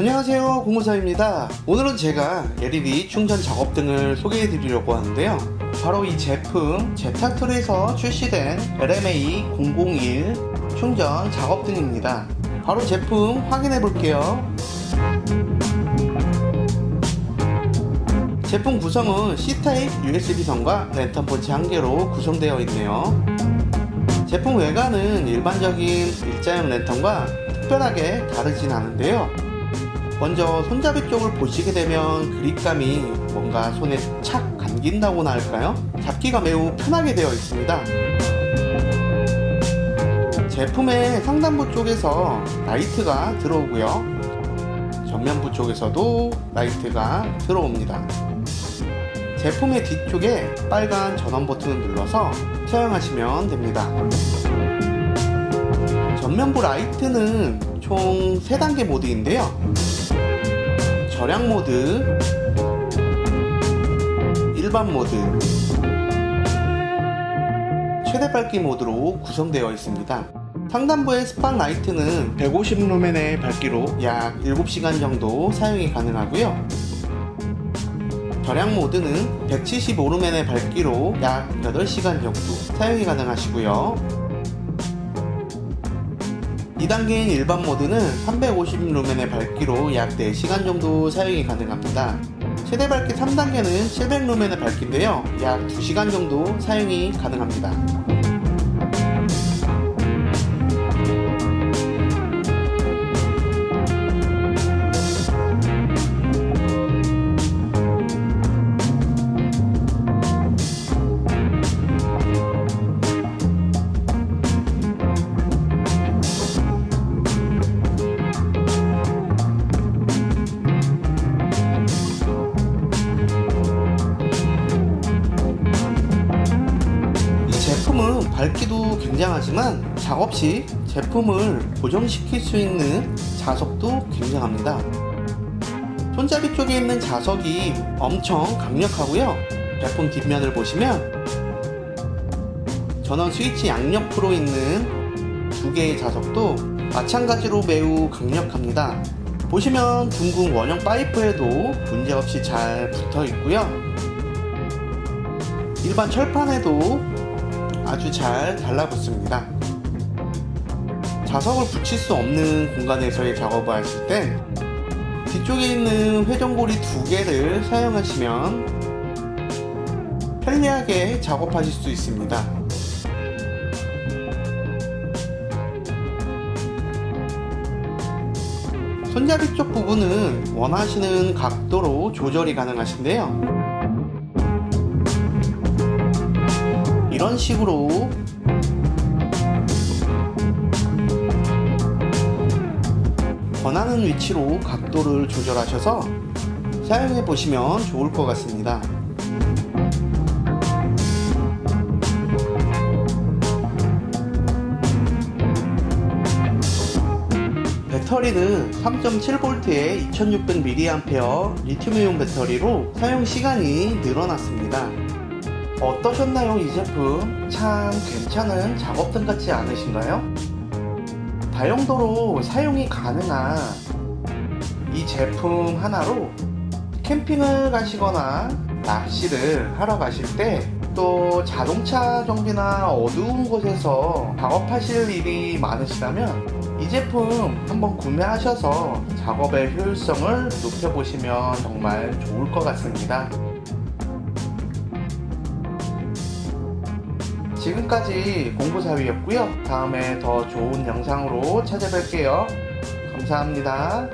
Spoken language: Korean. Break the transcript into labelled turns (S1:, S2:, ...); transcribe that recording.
S1: 안녕하세요 공무사입니다. 오늘은 제가 LED 충전 작업 등을 소개해 드리려고 하는데요. 바로 이 제품 제타툴에서 출시된 LMA001 충전 작업 등입니다. 바로 제품 확인해 볼게요. 제품 구성은 C타입 USB선과 랜턴 포치 한 개로 구성되어 있네요. 제품 외관은 일반적인 일자형 랜턴과 특별하게 다르진 않은데요 먼저 손잡이 쪽을 보시게 되면 그립감이 뭔가 손에 착 감긴다고나 할까요? 잡기가 매우 편하게 되어 있습니다. 제품의 상단부 쪽에서 라이트가 들어오고요. 전면부 쪽에서도 라이트가 들어옵니다. 제품의 뒤쪽에 빨간 전원 버튼을 눌러서 사용하시면 됩니다. 전면부 라이트는 총 3단계 모드인데요. 절약 모드, 일반 모드, 최대 밝기 모드로 구성되어 있습니다. 상단부의 스팟 라이트는 150루멘의 밝기로 약 7시간 정도 사용이 가능하고요. 절약 모드는 175루멘의 밝기로 약 8시간 정도 사용이 가능하시고요. 2단계인 일반 모드는 350루멘의 밝기로 약 4시간 정도 사용이 가능합니다. 최대 밝기 3단계는 700루멘의 밝기인데요. 약 2시간 정도 사용이 가능합니다. 밝기도 굉장하지만 작업 시 제품을 고정시킬 수 있는 자석도 굉장합니다. 손잡이 쪽에 있는 자석이 엄청 강력하고요. 제품 뒷면을 보시면 전원 스위치 양옆으로 있는 두 개의 자석도 마찬가지로 매우 강력합니다. 보시면 둥근 원형 파이프에도 문제없이 잘 붙어 있고요. 일반 철판에도 아주 잘 달라붙습니다. 자석을 붙일 수 없는 공간에서의 작업을 하실 땐 뒤쪽에 있는 회전고리 두 개를 사용하시면 편리하게 작업하실 수 있습니다. 손잡이 쪽 부분은 원하시는 각도로 조절이 가능하신데요. 이런 식으로 원하는 위치로 각도를 조절하셔서 사용해 보시면 좋을 것 같습니다. 배터리는 3.7V의 2600mAh 리튬이온 배터리로 사용 시간이 늘어났습니다. 어떠셨나요, 이 제품? 참 괜찮은 작업등 같지 않으신가요? 다용도로 사용이 가능한 이 제품 하나로 캠핑을 가시거나 낚시를 하러 가실 때 또 자동차 정비나 어두운 곳에서 작업하실 일이 많으시다면 이 제품 한번 구매하셔서 작업의 효율성을 높여보시면 정말 좋을 것 같습니다. 지금까지 공부사위였고요. 다음에 더 좋은 영상으로 찾아뵐게요. 감사합니다.